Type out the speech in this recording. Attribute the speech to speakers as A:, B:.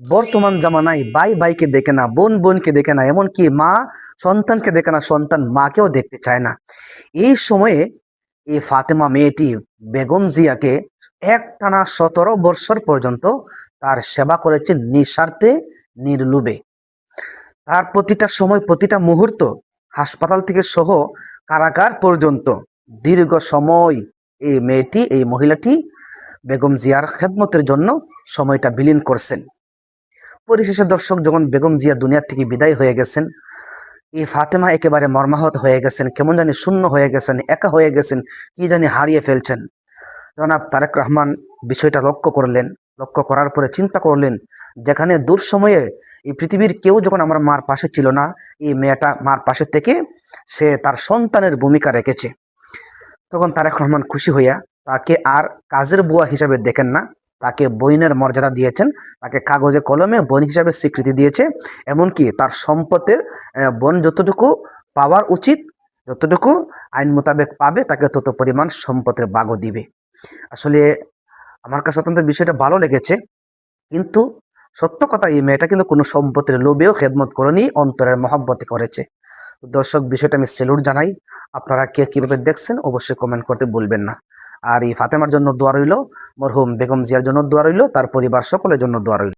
A: বর্তমান জামানায় ভাই ভাইকে দেখে না, বোন বোনকে দেখে না, এমনকি মা সন্তানকে দেখে না, সন্তান মাকেও দেখতে চায় না। এই সময়ে এই ফাতেমা মেয়েটি বেগম জিয়াকে একটানা সতেরো বৎসর পর্যন্ত তার সেবা করেছেন নিঃস্বার্থে, নির্লুবে। তার প্রতিটা সময়, প্রতিটা মুহূর্ত হাসপাতাল থেকে সহ কারাগার পর্যন্ত দীর্ঘ সময় এই মেয়েটি, এই মহিলাটি বেগম জিয়ার খেদমতের জন্য সময়টা বিলীন করছেন। পরিশেষে দর্শক যখন বেগম জিয়া দুনিয়া থেকে বিদায় হয়ে গেছেন এই ফাতেমা একেবারে মর্মাহত হয়ে গেছেন, কেমন জানি শূন্য হয়ে গেছেন, একা হয়ে গেছেন, কি জানি হারিয়ে ফেলছেন। জনাব তারেক রহমান বিষয়টা লক্ষ্য করলেন, লক্ষ্য করার পরে চিন্তা করলেন, যেখানে দূর সময়ে এই পৃথিবীর কেউ যখন আমার মার পাশে ছিল না, এই মেয়েটা মার পাশে থেকে সে তার সন্তানের ভূমিকা রেখেছে। তখন তারেক রহমান খুশি হইয়া তাকে আর কাজের বুয়া হিসাবে দেখেন না তাকে বইনের মর্যাদা দিয়েছেন, তাকে কাগজে কলমে বোন হিসাবে স্বীকৃতি দিয়েছে, এমনকি তার সম্পদের বোন যতটুকু পাওয়ার উচিত, যতটুকু আইন মোতাবেক পাবে, তাকে তত পরিমাণ সম্পদের বাগও দিবে। আসলে আমার কাছে অত্যন্ত বিষয়টা ভালো লেগেছে, কিন্তু সত্য কথা, এই মেয়েটা কিন্তু কোনো সম্পত্তির লোভেও খেদমত করেনি, অন্তরের মহব্বতে করেছে। দর্শক, বিষয়টা আমি সেলুট জানাই, আপনারা কে কীভাবে দেখছেন, অবশ্যই কমেন্ট করতে ভুলবেন না। আর এই ফাতেমার জন্য দোয়া রইল, মরহুম বেগম জিয়ার জন্য দোয়া রইল, তার পরিবার সকলের জন্য দোয়া রইল।